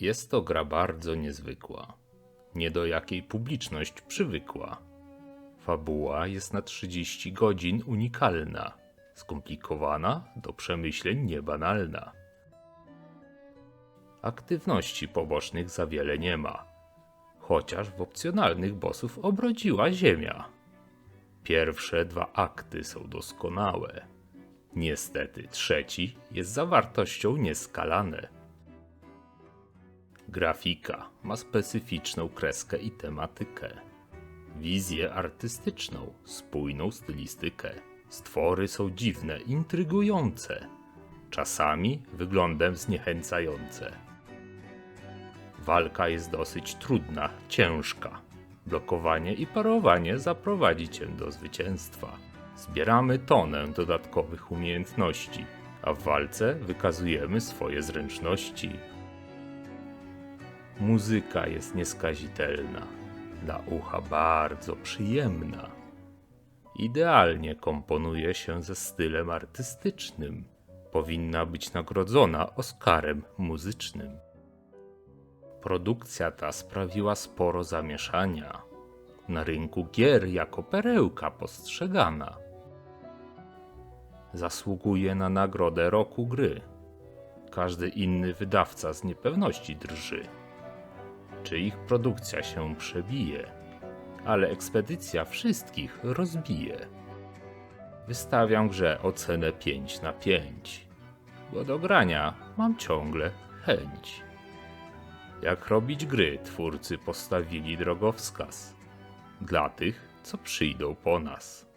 Jest to gra bardzo niezwykła, nie do jakiej publiczność przywykła. Fabuła jest na 30 godzin unikalna, skomplikowana, do przemyśleń niebanalna. Aktywności pobocznych za wiele nie ma, chociaż w opcjonalnych bossów obrodziła ziemia. Pierwsze dwa akty są doskonałe. Niestety trzeci jest zawartością nieskalane. Grafika ma specyficzną kreskę i tematykę. Wizję artystyczną, spójną stylistykę. Stwory są dziwne, intrygujące. Czasami wyglądem zniechęcające. Walka jest dosyć trudna, ciężka. Blokowanie i parowanie zaprowadzi cię do zwycięstwa. Zbieramy tonę dodatkowych umiejętności, a w walce wykazujemy swoje zręczności. Muzyka jest nieskazitelna, dla ucha bardzo przyjemna. Idealnie komponuje się ze stylem artystycznym. Powinna być nagrodzona Oscarem muzycznym. Produkcja ta sprawiła sporo zamieszania. Na rynku gier jako perełka postrzegana. Zasługuje na nagrodę roku gry. Każdy inny wydawca z niepewności drży. Czy ich produkcja się przebije? Ale ekspedycja wszystkich rozbije. Wystawiam grze ocenę 5 na 5, bo do grania mam ciągle chęć. Jak robić gry, twórcy postawili drogowskaz dla tych, co przyjdą po nas.